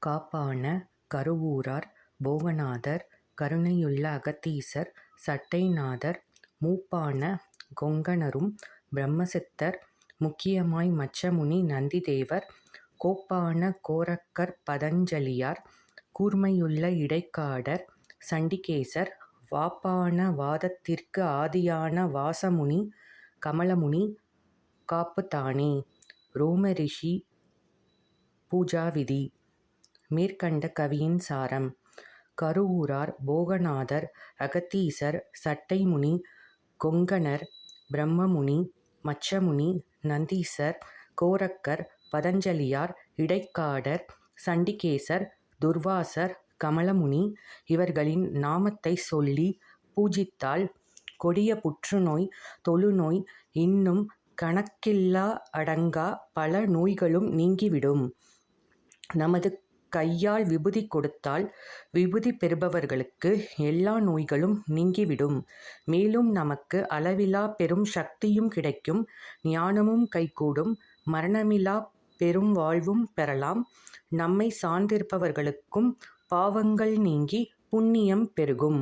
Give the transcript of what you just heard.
காப்பான கருவூரார் போகநாதர் கருணையுள்ள அகத்தீசர் சட்டைநாதர் மூப்பான கொங்கணரும் பிரம்மசித்தர் முக்கியமாய் மச்சமுனி நந்திதேவர் கோப்பான கோரக்கர் பதஞ்சலியார் கூர்மையுள்ள இடைக்காடர் சண்டிகேசர் வாப்பான வாதத்திற்கு ஆதியான வாசமுனி கமலமுனி காப்புத்தானே ரோமரிஷி பூஜாவிதி. மேற்கண்ட கவியின் சாரம் கருவூரார் போகநாதர் அகத்தீசர் சட்டைமுனி கொங்கணர் பிரம்மமுனி மச்சமுனி நந்தீசர் கோரக்கர் பதஞ்சலியார் இடைக்காடர் சண்டிகேசர் துர்வாசர் கமலமுனி இவர்களின் நாமத்தைச் சொல்லிப் பூஜித்தால் கொடிய புற்றுநோய் தொழுநோய் இன்னும் கணக்கில்லா அடங்கா பல நோய்களும் நீங்கிவிடும். நமது கையால் விபூதி கொடுத்தால் விபூதி பெறுபவர்களுக்கு எல்லா நோய்களும் நீங்கிவிடும். மேலும் நமக்கு அளவிலா பெரும் சக்தியும் கிடைக்கும் ஞானமும் கைகூடும் மரணமிலா பெரும் வாழ்வும் பெறலாம். நம்மை சார்ந்திருப்பவர்களுக்கும் பாவங்கள் நீங்கி புண்ணியம் பெருகும்.